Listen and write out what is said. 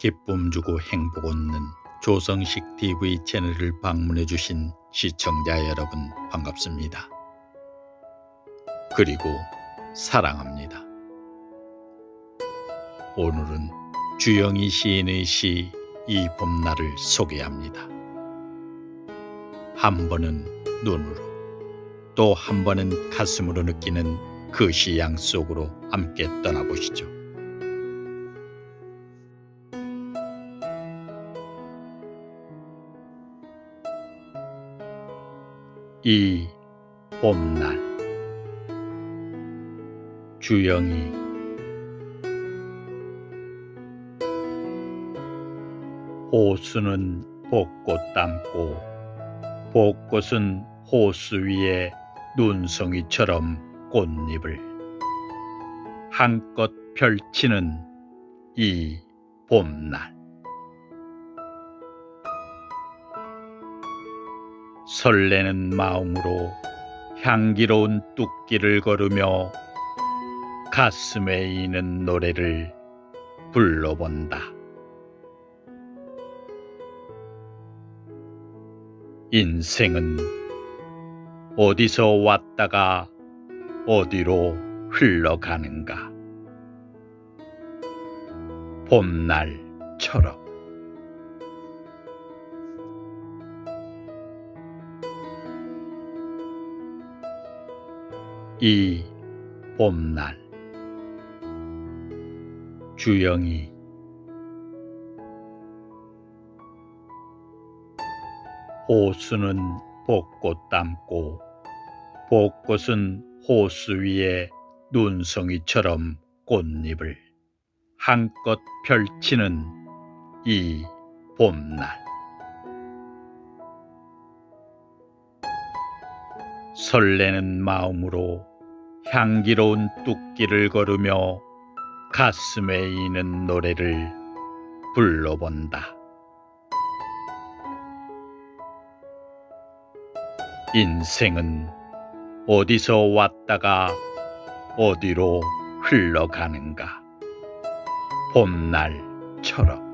기쁨 주고 행복 얻는 조성식 TV 채널을 방문해 주신 시청자 여러분 반갑습니다. 그리고 사랑합니다. 오늘은 주영희 시인의 시 이 봄날을 소개합니다. 한 번은 눈으로 또 한 번은 가슴으로 느끼는 그 시양 속으로 함께 떠나보시죠. 이 봄날. 주영이. 호수는 벚꽃 담고 벚꽃은 호수 위에 눈송이처럼 꽃잎을. 한껏 펼치는 이 봄날 설레는 마음으로 향기로운 뚝길을 걸으며 가슴에 이는 노래를 불러본다. 인생은 어디서 왔다가 어디로 흘러가는가. 봄날처럼. 이 봄날. 주영이. 호수는 벚꽃 담고 벚꽃은 호수 위에 눈송이처럼 꽃잎을 한껏 펼치는 이 봄날. 설레는 마음으로 향기로운 뚝길을 걸으며 가슴에 이는 노래를 불러본다. 인생은 어디서 왔다가 어디로 흘러가는가. 봄날처럼.